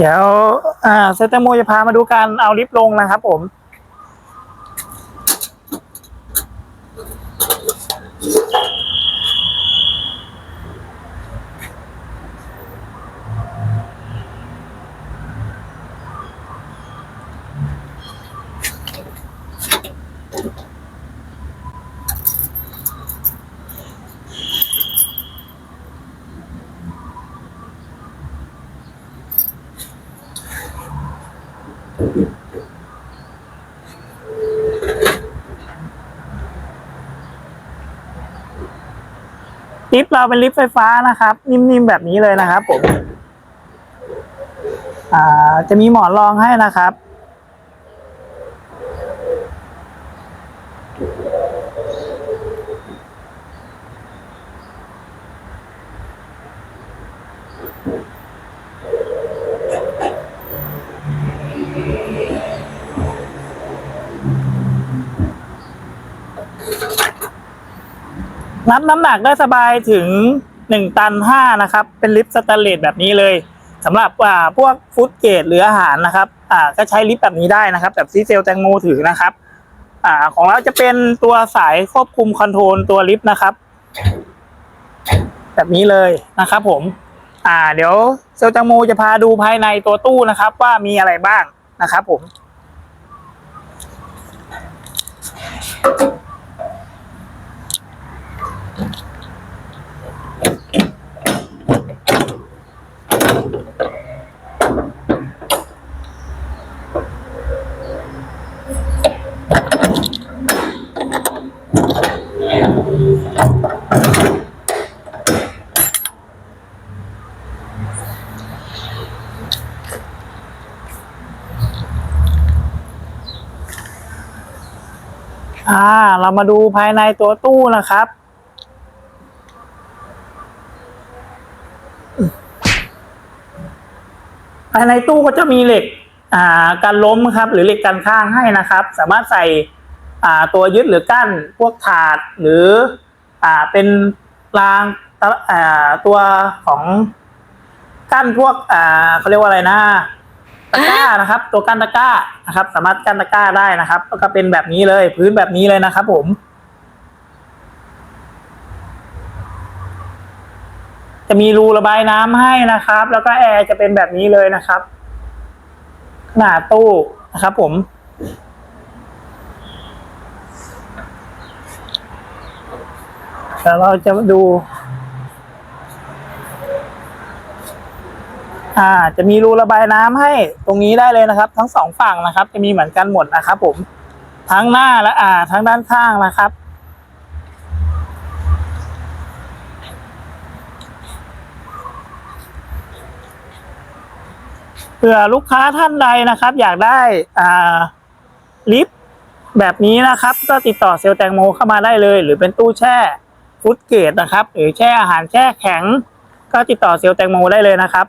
เดี๋ยวอ่าเซตโมจะพามาดูการเอาลิฟต์ลงนะครับผม ลิฟต์เราเป็นลิฟต์ไฟฟ้านะครับ นิ่มๆแบบนี้เลยนะครับผมจะมีหมอนรองให้นะครับ รับน้ำหนักได้สบายถึงหนึ่งตันห้านะครับ เป็นลิฟต์สแตนเลสแบบนี้เลยสำหรับอ่าพวกฟู้ดเกรดหรืออาหารนะครับอ่าก็ใช้ลิฟต์แบบนี้ได้นะครับ แบบซีเซลแตงโมถือนะครับอ่าของเราจะเป็นตัวสายควบคุมคอนโทรลตัวลิฟต์นะครับ แบบนี้เลยนะครับผมอ่าเดี๋ยวเซลแตงโมจะพาดูภายในตัวตู้นะครับ ว่ามีอะไรบ้างนะครับผม อ่า เรามาดูภายในตัวตู้นะครับ ภายในตู้ก็จะมีเหล็กอ่าการล้มครับ หรือเหล็กกันข้างให้นะครับ สามารถใส่อ่าตัวยึดหรือกั้นพวกถาดหรืออ่าเป็นรางตอ่าตัวของกั้นพวกอ่าเขาเรียกว่าอะไรนะตะกร้านะครับ ตัวกั้นตะกร้านะครับ สามารถกั้นตะกร้าได้นะครับ ก็เป็นแบบนี้เลยพื้นแบบนี้เลยนะครับ ผม จะมีรูระบายน้ำให้นะครับ แล้วก็แอร์จะเป็นแบบนี้เลยนะครับ ขนาดตู้นะครับ ผมเดี๋ยวเราจะดู อ่า จะมีรูระบายน้ำให้ตรงนี้ได้เลยนะครับ ทั้งสองฝั่งนะครับ จะมีเหมือนกันหมดนะครับ ผม ทั้งหน้าและอ่า ทั้งด้านข้างนะครับ เผื่อลูกค้าท่านใดนะครับ อยากได้อ่าลิฟต์แบบนี้นะครับ ก็ติดต่อเซลล์แตงโมเข้ามาได้เลย หรือเป็นตู้แช่ฟุตเกตนะครับ หรือแช่อาหารแช่แข็ง ก็ติดต่อเซลล์แตงโมได้เลยนะครับ